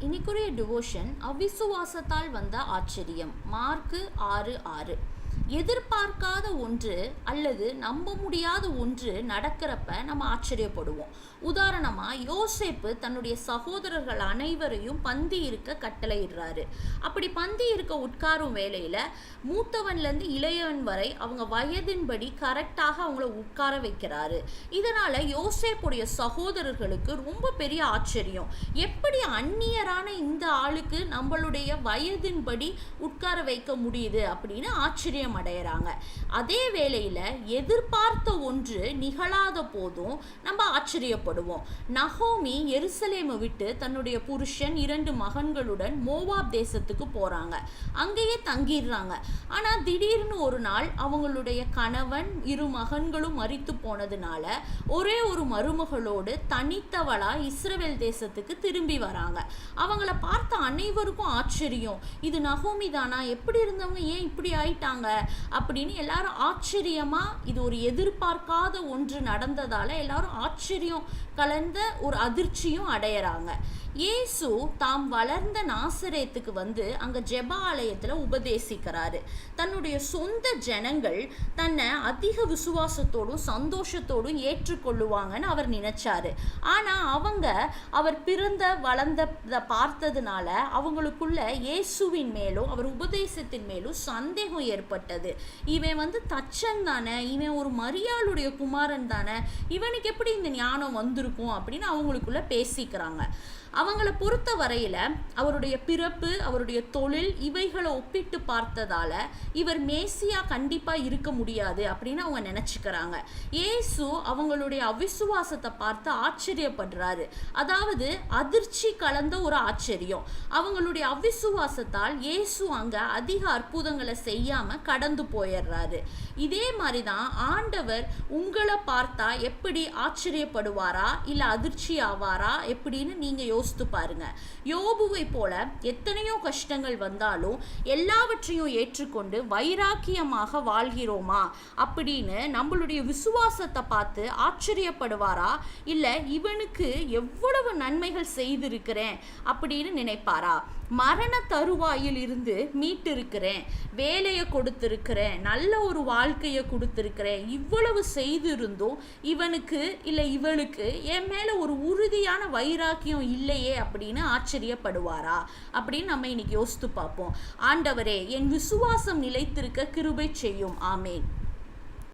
இன்னைக்குரிய devotion அவிசுவாசத்தால் வந்த ஆச்சரியம். Mark ஆறு ஆறு. எதிர்பார்க்காத ஒன்று அல்லது நம்ப முடியாத ஒன்று நடக்கிறப்ப நம்ம ஆச்சரியப்படுவோம். உதாரணமாக யோசேப்பு தன்னுடைய சகோதரர்கள் அனைவரையும் பந்தி இருக்க கட்டளையிடுறாரு. அப்படி பந்தி இருக்க உட்காரும் வேலையில் மூத்தவன்லேருந்து இளையவன் வரை அவங்க வயதின்படி கரெக்டாக அவங்கள உட்கார வைக்கிறாரு. இதனால் யோசேப்புடைய சகோதரர்களுக்கு ரொம்ப பெரிய ஆச்சரியம். எப்படி அந்நியரான இந்த ஆளுக்கு நம்மளுடைய வயதின்படி உட்கார வைக்க முடியுது அப்படின்னு ஆச்சரியம் அடையிறாங்க அதே வேளையில் எதிர்பார்த்த ஒன்று நிகழாத போதும் நம்ம ஆச்சரியப்படுவோம். நகோமி எருசலேமை விட்டு தன்னுடைய புருஷன் இரண்டு மகன்களுடன் மோவாப் தேசத்துக்கு போகிறாங்க அங்கேயே தங்கிடுறாங்க. ஆனால் திடீர்னு ஒரு நாள் அவங்களுடைய கணவன் இரு மகன்களும் மறித்து போனதுனால ஒரே ஒரு மருமகளோடு தனித்தவளா இஸ்ரவேல் தேசத்துக்கு திரும்பி வராங்க. அவங்கள பார்த்த அனைவருக்கும் ஆச்சரியம். இது நகோமி தானா? எப்படி இருந்தவங்க ஏன் இப்படி ஆயிட்டாங்க? அப்படின்னு எல்லாரும் ஆச்சரியமா இது ஒரு எதிர்பார்க்காத ஒன்று நடந்ததால எல்லாரும் ஆச்சரியம் கலந்த ஒரு அதிர்ச்சியும் அடையிறாங்க. இயேசு தாம் வளர்ந்த நாசரேத்துக்கு வந்து அங்க ஜெப ஆலயத்துல உபதேசிக்கிறாரு. தன்னுடைய சொந்த ஜனங்கள் தன்னை அதிக விசுவாசத்தோடும் சந்தோஷத்தோடும் ஏற்றுக்கொள்ளுவாங்கன்னு அவர் நினைச்சாரு. ஆனா அவங்க அவர் பிறந்த வளர்ந்த பார்த்ததுனால அவங்களுக்குள்ள இயேசுவின் மேலும் அவர் உபதேசத்தின் மேலும் சந்தேகம் ஏற்பட்டு ஏற்பட்டது இவன் வந்து தச்சன் தானே இவன் ஒரு மரியாளுடைய குமாரன் தானே இவனுக்கு எப்படி இந்த ஞானம் வந்திருக்கும் அப்படின்னு அவங்களுக்குள்ள பேசிக்கிறாங்க. அவங்கள பொறுத்த வரையில் அவருடைய பிறப்பு அவருடைய தொழில் இவைகளை ஒப்பிட்டு பார்த்ததால இவர் மேசியா கண்டிப்பாக இருக்க முடியாது அப்படின்னு அவங்க நினச்சிக்கிறாங்க. ஏசு அவங்களுடைய அவிசுவாசத்தை பார்த்து ஆச்சரியப்படுறாரு. அதாவது அதிர்ச்சி கலந்த ஒரு ஆச்சரியம். அவங்களுடைய அவிசுவாசத்தால் இயேசு அங்கே அதிக அற்புதங்களை செய்யாமல் கடந்து போயிடுறாரு. இதே மாதிரி தான் ஆண்டவர் உங்களை பார்த்தா எப்படி ஆச்சரியப்படுவாரா? இல்லை அதிர்ச்சி ஆவாரா? எப்படின்னு நீங்கள் யோசித்து பாருங்க. யோபுவை போல எத்தனையோ கஷ்டங்கள் வந்தாலும் எல்லாவற்றையும் ஏற்றுக்கொண்டு வைராக்கியமாக வாழ்கிறோமா? அப்படின்னு நம்மளுடைய விசுவாசத்தை பார்த்து ஆச்சரியப்படுவாரா? இல்லை இவனுக்கு எவ்வளவு நன்மைகள் செய்திருக்கிறேன் அப்படின்னு நினைப்பாரா? மரண தருவாயில் இருந்து மீட்டிருக்கிறேன் வேலையை கொடுத்துருக்கிறேன் நல்ல ஒரு வாழ்க்கையை கொடுத்துருக்கிறேன் இவ்வளவு செய்திருந்தும் இவனுக்கு இல்லை இவளுக்கு என் மேலே ஒரு உறுதியான வைராக்கியம் இல்லையே அப்படின்னு ஆச்சரியப்படுவாரா அப்படின்னு நம்ம இன்னைக்கு யோசித்து பார்ப்போம். ஆண்டவரே என் விசுவாசம் நிலைத்திருக்க கிருபை செய்யும். ஆமேன்.